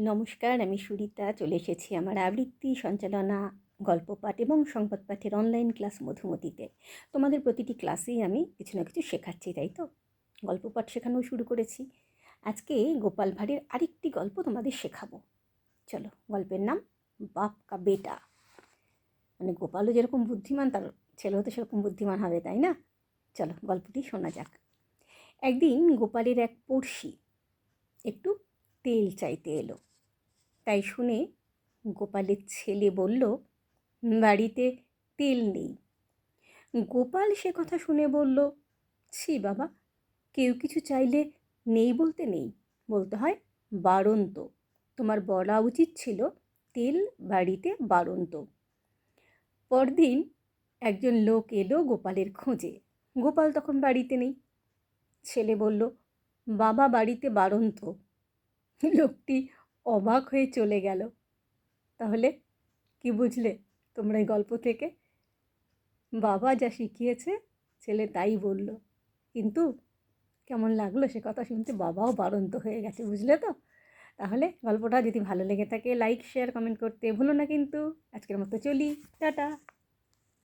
নমস্কার, আমি সুরিতা। চলে এসেছি আমার আবৃত্তি, সঞ্চালনা, গল্প পাঠ এবং সংবাদ পাঠের অনলাইন ক্লাস মধুমতিতে। তোমাদের প্রতিটি ক্লাসেই আমি কিছু না কিছু শেখাচ্ছি, তাই তো? গল্প পাঠ শেখানো শুরু করেছি। আজকে গোপাল ভাঁড়ের আরেকটি গল্প তোমাদের শেখাবো। চলো, গল্পের নাম বাপ কা বেটা। মানে গোপালও যেরকম বুদ্ধিমান, তার ছেলেও তো সেরকম বুদ্ধিমান হবে, তাই না? চলো, গল্পটি শোনা যাক। একদিন গোপালের এক পড়শি একটু তেল চাইতে এলো। তাই শুনে গোপালের ছেলে বলল, বাড়িতে তেল নেই। গোপাল সে কথা শুনে বলল, ছি বাবা, কেউ কিছু চাইলে নেই বলতে নেই। বলতে হয় বারন্ত। তোমার বলা উচিত ছিল তেল বাড়িতে বারন্ত। পরদিন একজন লোক এলো গোপালের খোঁজে। গোপাল তখন বাড়িতে নেই। ছেলে বলল, বাবা বাড়িতে বারন্ত। লোকটি অবাক হয়ে চলে গেল। তাহলে কি বুঝলে তোমরা এই গল্প থেকে? বাবা যা শিখিয়েছে ছেলে তাই বলল। কিন্তু কেমন লাগল সে কথা শুনতে? বাবাও বারন্ত হয়ে গেছে, বুঝলে তো? তাহলে গল্পটা যদি ভালো লেগে থাকে লাইক শেয়ার কমেন্ট করতে ভুলো না কিন্তু। আজকের মতো চলি, টাটা।